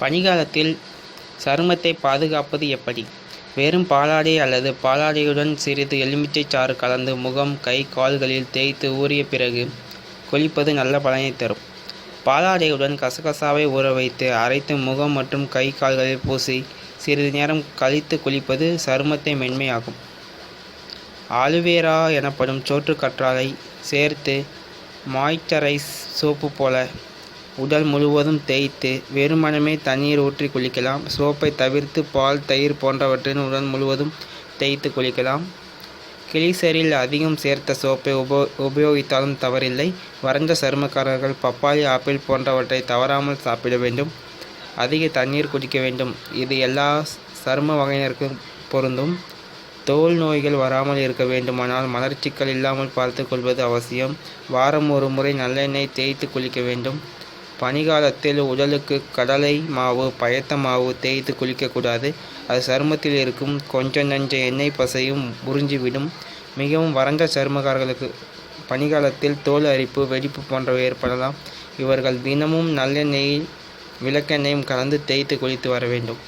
பனிக்காலத்தில் சருமத்தை பாதுகாப்பது எப்படி? வெறும் பாலாடை அல்லது பாலாடையுடன் சிறிது எலுமிச்சை சாறு கலந்து முகம் கை கால்களில் தேய்த்து ஊறிய பிறகு குளிப்பது நல்ல பலனை தரும். பாலாடையுடன் கசகசாவை ஊற வைத்து அரைத்து முகம் மற்றும் கை கால்களில் பூசி சிறிது நேரம் கழித்து குளிப்பது சருமத்தை மென்மையாகும் ஆலுவேரா எனப்படும் சோற்று கற்றாழை சேர்த்து மாய்ச்சரைஸ் சோப்பு போல உடல் முழுவதும் தேய்த்து வெறுமனமே தண்ணீர் ஊற்றி குளிக்கலாம். சோப்பை தவிர்த்து பால் தயிர் போன்றவற்றின் உடல் முழுவதும் தேய்த்து குளிக்கலாம். கிளிசரில் அதிகம் சேர்த்த சோப்பை உபோ உபயோகித்தாலும் தவறில்லை. வறண்ட சருமக்காரர்கள் பப்பாளி ஆப்பிள் போன்றவற்றை தவறாமல் சாப்பிட வேண்டும். அதிக தண்ணீர் குடிக்க வேண்டும். இது எல்லா சரும வகையினருக்கும் பொருந்தும். தோல் நோய்கள் வராமல் இருக்க வேண்டுமானால் மலர்ச்சிக்கல் இல்லாமல் பார்த்து கொள்வது அவசியம். வாரம் ஒரு முறை நல்லெண்ணெய் தேய்த்து குளிக்க வேண்டும். பனிகாலத்தில் உடலுக்கு கடலை மாவு பயத்த மாவு தேய்த்து குளிக்கக்கூடாது அது சருமத்தில் இருக்கும். கொஞ்சம் நஞ்ச எண்ணெய் பசையும் உறிஞ்சிவிடும். மிகவும் வறண்ட சருமக்காரர்களுக்கு பனிகாலத்தில் தோல் அரிப்பு வெடிப்பு போன்றவை ஏற்படலாம். இவர்கள் தினமும் நல்லெண்ணெயில் விளக்கெண்ணெயும் கலந்து தேய்த்து குளித்து வர வேண்டும்.